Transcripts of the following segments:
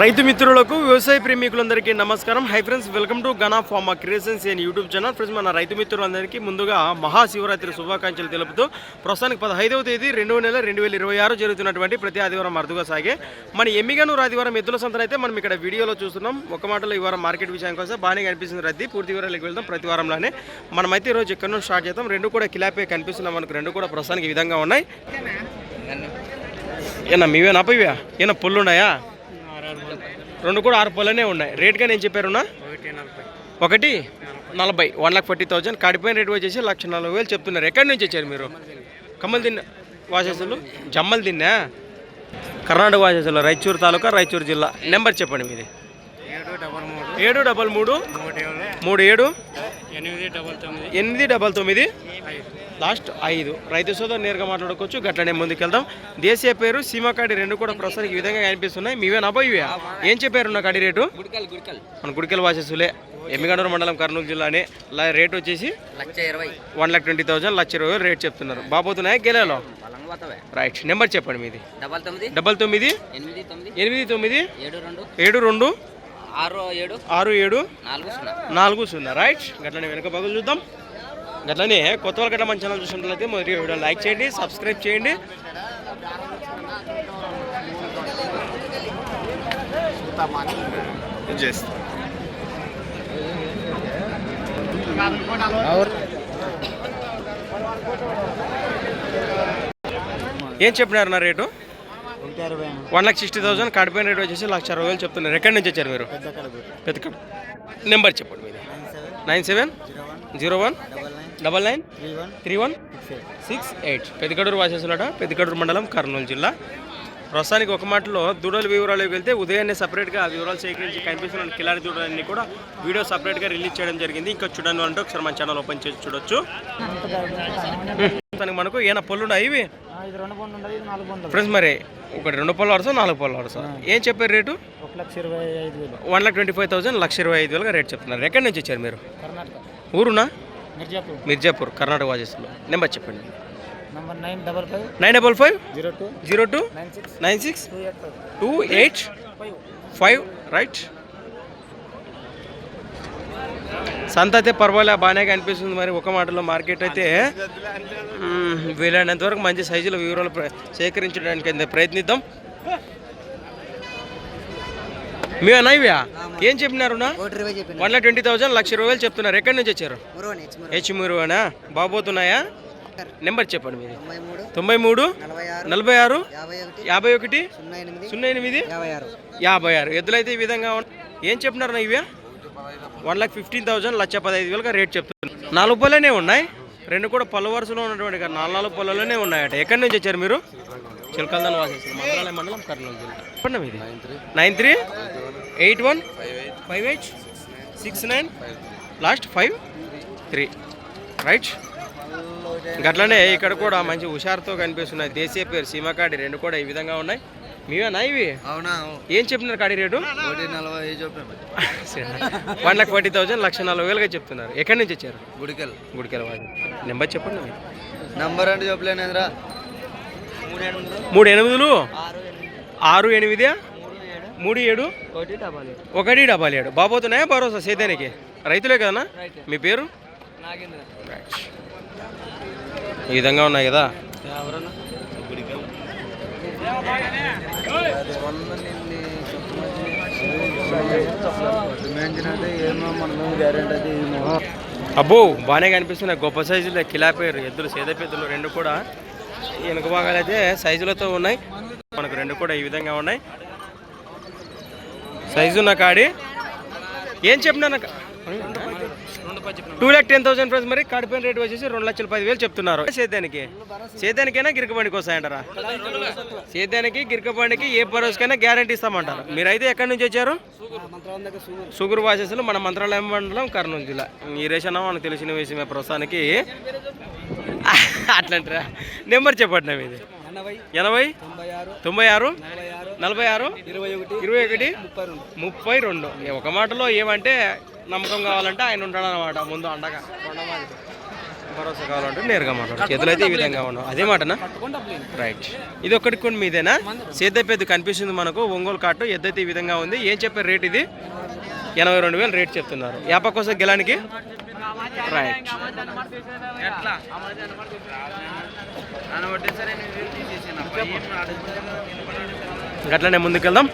రైతు మిత్రులకు వ్యవసాయ ప్రేమికులందరికీ నమస్కారం. Hi friends welcome to Gana farmer creations and YouTube channel friends మన రైతు మిత్రులందరికీ ముందుగా మహాశివరాత్రి శుభాకాంక్షలు తెలుపుతూ ప్రస్తుతానికి పదహైదవ తేదీ రెండవ నెల రెండు వేల ఇరవై ఆరు జరుగుతున్నటువంటి ప్రతి ఆదివారం అరుదుగా సాగే మన ఎమ్మిగానూరు ఆదివారం ఎద్దుల సంతన అయితే మనం ఇక్కడ వీడియోలో చూస్తున్నాం. ఒక మాటలో ఈ వారం మార్కెట్ విషయం కోసం బాగానే కనిపిస్తుంది రద్దీ. పూర్తి వివరాలకు వెళ్దాం ప్రతి వారంలోనే. మనమైతే ఈరోజు ఇక్కడ నుంచి స్టార్ట్ చేద్దాం? రెండు కూడా కిలాపే కనిపిస్తున్నాం మనకు. రెండు కూడా ప్రస్తుతానికి ఈ విధంగా ఉన్నాయి. ఏనా మీవేనా అప్పయ్యా ఏనా పుల్లు ఉన్నాయా? రెండు కూడా ఆరు పళ్ళనే ఉన్నాయి. రేట్గా నేను చెప్పారున్నా ఒకటి నలభై. వన్ లాక్ ఫార్టీ థౌజండ్ కాడిపోయిన రేట్ వచ్చేసి లక్ష నలభై వేలు చెప్తున్నారు. ఎక్కడి నుంచి వచ్చారు మీరు? కమ్మలు తిన్న వాసేసులు? జమ్మలు తిన్నా కర్ణాటక వాసేసులు రాయచూరు తాలూకా రాయచూరు జిల్లా. నెంబర్ చెప్పండి మీది. ఏడు డబల్ మూడు. మూడు? ఏడు. ఎనిమిది డబల్ తొమ్మిది. లాస్ట్ ఐదు. రైతు సోదరు నేరుగా మాట్లాడుకోవచ్చు. గట్లనే ముందుకెళ్దాం. దేశీయ పేరు సీమాకాడి రెండు కూడా ప్రస్తుతానికి ఈ విధంగా కనిపిస్తున్నాయి. మీవే నపోయివే ఏం చెప్పారు నా కాడి రేటు? మన గుడికెల వాసేసులే. ఎమ్మిగనూరు మండలం కర్నూలు జిల్లానే రేట్ వచ్చేసి వన్ లాక్ ట్వంటీ థౌసండ్ లక్ష ఇరవై రేట్ చెప్తున్నారు. బాబోతున్నాయా గెలలో రైట్. నెంబర్ చెప్పండి మీది. డబల్ తొమ్మిది. ఎనిమిది తొమ్మిది. ఏడు రెండు. ఆరు ఏడు. ఆరు ఏడు. నాలుగు సున్నా. నాలుగు సున్నా. రైట్. గట్లనే వెనక పగులు చూద్దాం. గట్లనే కొత్త వాళ్ళ గట్ట మన ఛానల్ చూసినట్లయితే మొదటి వీడియో లైక్ చేయండి సబ్స్క్రైబ్ చేయండి. ఏం చెప్పినారు నా rate? One lakh sixty thousand కడిపోయిన rate వచ్చేసి లక్ష అరవై వేలు చెప్తున్నారు. ఎక్కడి నుంచి వచ్చారు మీరు? పెద్దకడ నెంబర్ చెప్పండి మీది. Nine seven zero one double nine three one six eight. Peddakaduru వాసేసులట Peddakaduru మండలం కర్నూలు జిల్లా. ప్రస్తుతానికి ఒక మాటలో దూడల వివరాలకు వెళ్తే ఉదయాన్నే సపరేట్గా ఆ వివరాలు సేకరించి కనిపిస్తున్న కిలారి దూడలన్నీ కూడా వీడియో సపరేట్గా రిలీజ్ చేయడం జరిగింది. ఇంకా చూడండి అంటే ఒకసారి మన ఛానల్ ఓపెన్ చేసి చూడొచ్చు. ప్రస్తుతానికి మనకు ఏమైనా పళ్ళు ఇవి నాలుగు పండు ఫ్రెండ్స్ మరి ఒకటి రెండు పళ్ళు వరుస నాలుగు పళ్ళు వరుస ఏం చెప్పారు rate? One lakh twenty five thousand లక్ష ఇరవై ఐదు వేలుగా రేట్ చెప్తున్నారు. ఎక్కడి నుంచి వచ్చారు మీరు? ఊరునా? మిర్జాపూర్. మిర్జాపూర్ కర్ణాటక వాజెస్లో నెంబర్ చెప్పండి. Number nine double five. Nine double five? Zero two. Zero two? Nine six. Two eight five. Right? సంత అయితే పర్వాలే బాగానే కనిపిస్తుంది మరి ఒక మాటలో మార్కెట్ అయితే. మ్మ్, వీలైనంత వరకు మంచి సైజులో వివరాలు సేకరించడానికి ప్రయత్నిద్దాం. మీ అన్నయ్యా ఏం చెప్పినారు వన్ లాక్ ట్వంటీ థౌసండ్ లక్ష రూపాయలు చెప్తున్నారు. ఎక్కడి నుంచి వచ్చారు? మురవని హెచ్ మూరునా బాబోతున్నాయా నెంబర్ చెప్పండి మీది. తొంభై మూడు నలభై ఆరు యాభై ఒకటి సున్నా ఎనిమిది యాభై ఆరు. ఎద్దులైతే ఈ విధంగా ఏం చెప్పినారు ఇవే వన్ లాక్ ఫిఫ్టీన్ థౌసండ్ లక్ష పదహైదు వేలుగా రేట్ చెప్తున్నారు. నాలుగు పళ్ళనే ఉన్నాయి. రెండు కూడా పళ్ళు వరుసలో ఉన్నటువంటి కాదు, నాలుగు నాలుగు పళ్ళలోనే ఉన్నాయట. ఎక్కడి నుంచి వచ్చారు మీరు? చిలకల్దాన్ వాసేస్తారు మంత్రాలయ మండలం కర్నూలు జిల్లా. చెప్పండి మీది. Nine three? Eight one? Five eight six nine last five three right గట్లనే ఇక్కడ కూడా మంచి హుషారుతో కనిపిస్తున్నాయి. దేశీయ పేరు సీమకాడి రెండు కూడా ఈ విధంగా ఉన్నాయి. మీవేనా ఇవి? అవునా? ఏం చెప్పినారు కాడి rate? One lakh forty thousand లక్ష నలభై వేలుగా చెప్తున్నారు. ఎక్కడి నుంచి వచ్చారు? గుడికల్ గుడికెళ్ళ వాళ్ళు. నెంబర్ చెప్పండి. నంబర్ అంటే చెప్పలేనేంద్రా మూడు ఎనిమిదిలు? ఆరు ఎనిమిది. ఆరు ఎనిమిది? మూడు ఏడు? ఒకటి డబల్ ఏడు. బాబోతున్నాయా భరోసా సేద్యానికి రైతులే కదనా మీ పేరు? ఈ విధంగా ఉన్నాయి కదా? అబ్బో బాగానే కనిపిస్తున్నాయి గొప్ప సైజులో కిలాపేరు ఎద్దులు సేద పెద్దలు రెండు కూడా. వెనుక భాగాలు అయితే సైజులతో ఉన్నాయి. మనకు రెండు కూడా ఈ విధంగా ఉన్నాయి. సైజు ఉన్న కాడి? ఏం చెప్పినా two lakh ten thousand friends మరి. కడిపోయిన రేట్ వచ్చేసి రెండు లక్షల పదివేలు చెప్తున్నారు. సేద్యానికి సేద్యానికైనా గిరికబండికి వస్తాయంటారా? సేద్యానికి గిరికబండికి ఏ పరోజుకైనా గ్యారంటీ ఇస్తామంటారు. మీరైతే ఎక్కడి నుంచి వచ్చారు? సుగురు వాసెస్లు మన మంత్రాలయం మండలం కర్నూలు జిల్లా. ఈ రేషన్ మనకు తెలిసిన విషయమే ప్రస్తుతానికి. అట్లంటారా? నెంబర్ చెప్పండి ఇది మీది. ఎనభై తొంభై ఆరు నలభై ఆరు ఇరవై ఒకటి ఒకటి ముప్పై రెండు. ఒక మాటలో ఏమంటే నమ్మకం కావాలంటే ఆయన ఉంటాడు అనమాట ముందు అండగా. భరోసా కావాలంటే నేరుగా మాట్లాడు. చేతులు అయితే ఈ విధంగా ఉన్నావు అదే మాటనా? రైట్ ఇది ఒక్కటి కొన్ని మీదేనా? సేద్య పెద్ద కనిపిస్తుంది మనకు. ఒంగోలు కాటు ఎద్దైతే ఈ విధంగా ఉంది. ఏం చెప్పారు రేట్ ఇది? ఎనభై రెండు వేలు రేట్ చెప్తున్నారు. యాప కోసం గెలానికి? రైట్ గట్లనే ముందుకెళ్దాం.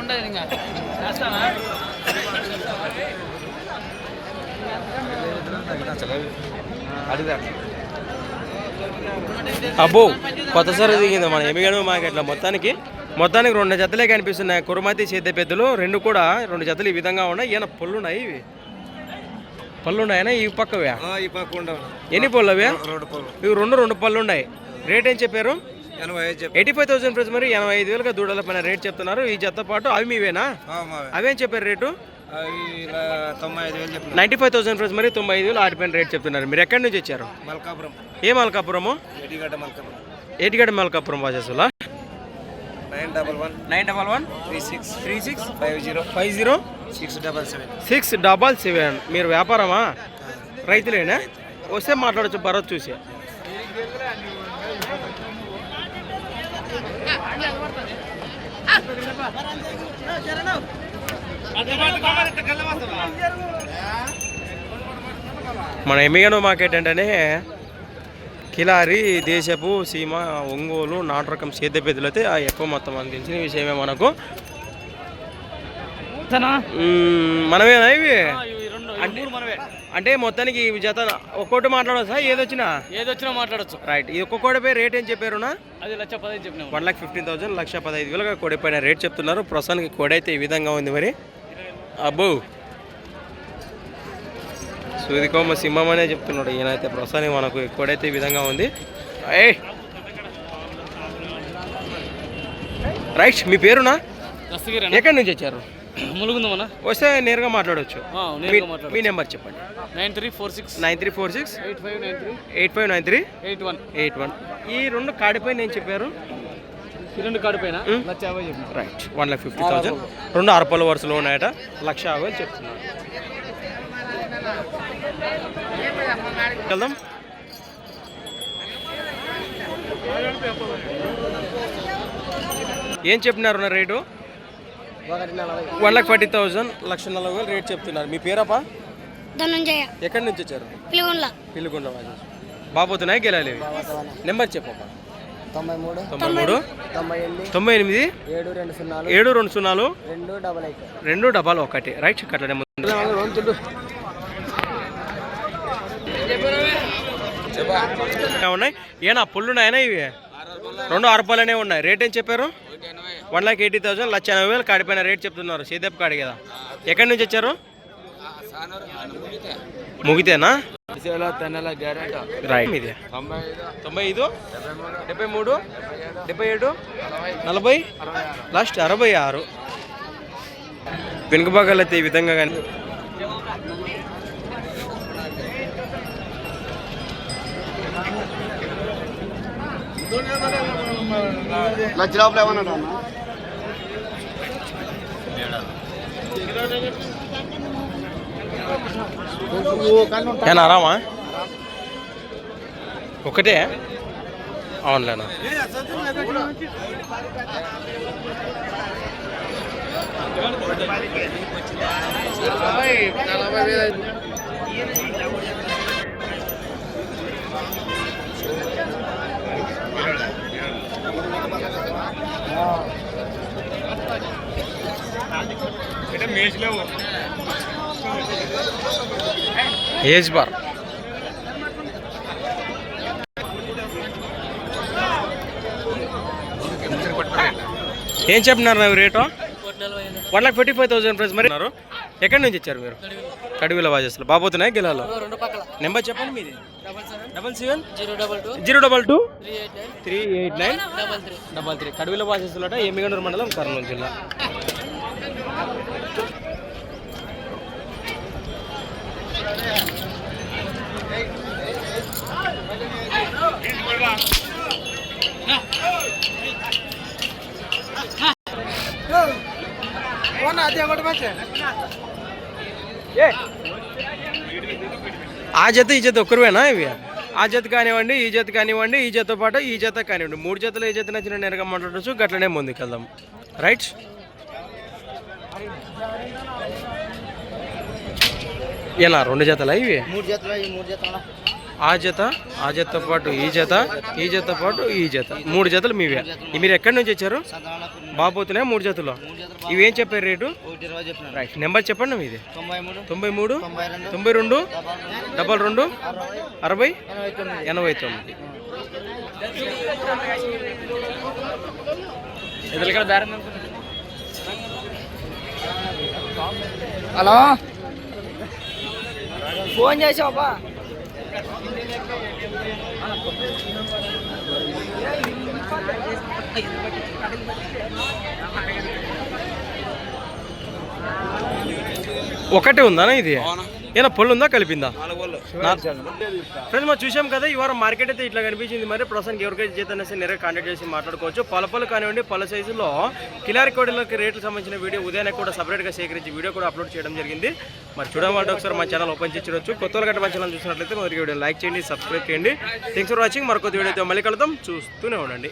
ఉండదు ఇంకా. అబ్బో కొత్తసారి దిగింది మన ఎమిగను మార్కెట్లో మొత్తానికి. మొత్తానికి రెండు జతలే కనిపిస్తున్నాయి. కురుమతి సేద్య పెద్దలు రెండు కూడా రెండు జతలు ఈ విధంగా ఉన్నాయి. ఈయన పళ్ళు ఉన్నాయి ఇవి. పళ్ళు ఉన్నాయనా ఈ పక్కవే? ఈ పక్క ఉండవు. ఎన్ని పళ్ళు అవి రోడ్డు పళ్ళు. ఇవి రెండు రెండు పళ్ళు ఉన్నాయి రేట్ ఏం చెప్పారు? ఎయిటీ ఫైవ్ థౌసండ్ ప్రైస్ మరి ఎనభై ఐదు వేలుగా దూడల పైన రేట్ చెప్తున్నారు. ఈ జత పాటు అవి మీవేనా? మావే. అవేం చెప్పారు రేటు? అవి ఇలా తొంభై ఐదు వేలు చెప్పిన నైంటీ ఫైవ్ థౌసండ్ ప్రైస్ మరి తొంభై ఐదు వేలు ఆటిపైన రేట్ చెప్తున్నారు. మీరు ఎక్కడి నుంచి వచ్చారు? మల్కాపురం. ఏ Malkapuram? Edigadda Malkapuram. Etigadda Malkapuram వాసేసులా? Nine double one nine double one three six three six five zero five zero six double seven six double seven మీరు వ్యాపారమా? రైతులేనా? వస్తే మాట్లాడచ్చు భరత్ చూసి. మన ఎమ్మిగను మార్కెట్ అంటేనే కిలారి దేశపు సీమ ఒంగోలు నాటు రకం పెద్దలు అయితే ఆ ఎక్కువ మొత్తం తెలిసిన విషయమే మనకు. మ్మ్, మనమేనా ఇవి? అంటే మొత్తానికి ఈ జత ఒక్కోటి మాట్లాడవచ్చా? ఏదొచ్చినా? ఏదొచ్చినా మాట్లాడచ్చు. రైట్ ఇది ఒక్కొక్కటి పై రేట్ ఏం చెప్పారునా? అది లక్ష పదహైదు చెప్పినాం. వన్ లాక్ ఫిఫ్టీన్ థౌసండ్ లక్ష పదహైదు వేలుగా కోడి పైన రేట్ చెప్తున్నారు. ప్రస్తుతానికి కోడి అయితే ఈ విధంగా ఉంది మరి. అబ్బో! సూదికోమ సింహం అనే చెప్తున్నాడు. ఈయనైతే ప్రస్తుతానికి మనకు అయితే ఈ విధంగా ఉంది. ఏ రైట్ మీ పేరునా? ఎక్కడి నుంచి వచ్చారు? ములుగుందమన్నా వస్తే నేరుగా మాట్లాడవచ్చు మీ- నెంబర్ చెప్పండి. Nine three four six. Nine three four six. Eight five nine three. Eight five nine three. Eight one. Eight one. ఈ రెండు కాడిపై నేను చెప్పారు? రెండు. లక్ష యాభై right. One lakh fifty thousand. రెండు అరపల వరుసలో ఉన్నాయట. లక్ష యాభై వేలు చెప్తున్నారు. వెళ్దాం. ఏం చెప్పినారు నా rate? One lakh forty thousand లక్ష నలభై వేలు రేట్ చెప్తున్నారు. మీ పేరప్పా? ధనంజయ. ఎక్కడి నుంచి వచ్చారు? పిలుగుండ్ల. పిల్లిగుండ బాబోతున్నాయి గెలాలి. నెంబర్ చెప్పప్పా. తొంభై మూడు. తొంభై మూడు. తొంభై ఎనిమిది. తొంభై ఎనిమిది. ఏడు రెండు సున్నాలు. ఏడు రెండు సున్నాలు. రెండు డబల్ రెండు డబ్బాలు ఒకటి. రైట్ కట్టడం ముందు. ఉన్నాయి? ఏనా పుల్లున్నాయనా ఇవి? రెండు అరపాలనే ఉన్నాయి. రేట్ ఏం చెప్పారు? వన్ లాక్ ఎయిటీ థౌసండ్ లక్ష ఎనభై వేలు కాడిపోయిన రేట్ చెప్తున్నారు. సేదప్ కాడి కదా. ఎక్కడి నుంచి వచ్చారు? ముగితేనా? రైట్. ఇది తొంభై ఐదు. తొంభై ఐదు? డెబ్బై మూడు? డెబ్బై ఏడు? నలభై? లాస్ట్ అరవై ఆరు. వెనుక భాగాలు అయితే ఈ విధంగా కానీ లక్ష లోపల ఏమన్నా ఏనా ఒకటే? అవునులేనా. Age bar. ఏం చెప్పినారు నా rate? One lakh fifty five thousand price మరి ఉన్నారు. ఎక్కడి నుంచి వచ్చారు మీరు? కడివిల వాజెస్లో. బాబోతున్నాయి గెలాలో? రెండు పక్కల. నెంబర్ చెప్పండి మీది. Double seven double seven zero double two zero double two three eight nine three eight nine double three double three కడివిల వాజెస్లో ఎమ్మిగనూరు మండలం కర్నూలు జిల్లా ఏ ఆ జత ఈ జత ఒక్కరువేనా ఇవి ఆ జత కానివ్వండి ఈ జత కానివ్వండి ఈ జత పాటు ఈ జత కానివ్వండి. మూడు జతలు ఏ జత నచ్చిన నేరుగా మాట్లాడచ్చు. గట్లనే ముందుకు వెళ్దాం రైట్ ఎలా రెండు జతలా ఇవి? మూడు జతలు మూడు జతలు. ఆ జత ఆ జత పాటు ఈ జత ఈ జత పాటు ఈ జత. మూడు జతలు మీవే. మీరు ఎక్కడి నుంచి వచ్చారు? బాబోతులే మూడు జతలు. ఇవి ఏం చెప్పారు రేటు? నెంబర్ చెప్పండి మీది. తొంభై మూడు తొంభై రెండు డబల్ రెండు అరవై ఎనభై తొమ్మిది. ఎనభై తొమ్మిది హలో? ఫోన్ చేసావా? ఒకటే ఉందా ఇది? ఏనా పళ్ళు ఉందా కలిపిందా ఫ్రెండ్స్ మనం చూసాం కదా ఈ వారం మార్కెట్ అయితే ఇట్లా కనిపించింది. మరి ప్రస్తుతానికి ఎవరికైతే చేతనే నేరుగా కాంటాక్ట్ చేసి మాట్లాడుకోవచ్చు. పల పలు కానివ్వండి పల సైజులో కిలారి కోడిలకి రేట్లు సంబంధించిన వీడియో ఉదయాన్నే కూడా సపరేట్గా సేకరించి వీడియో కూడా అప్లోడ్ చేయడం జరిగింది. మరి చూడమంటే ఒకసారి మా ఛానల్ ఓపెన్ చేసి చూడొచ్చు. కొత్త గట్ట మా ఛానల్ చూసినట్లయితే మరి వీడియో లైక్ చేయండి సబ్స్క్రైబ్ చేయండి. థ్యాంక్స్ ఫర్ వాచింగ్ మరొక వీడియోతో మళ్ళీ కలుద్దాం. చూస్తూనే ఉండండి.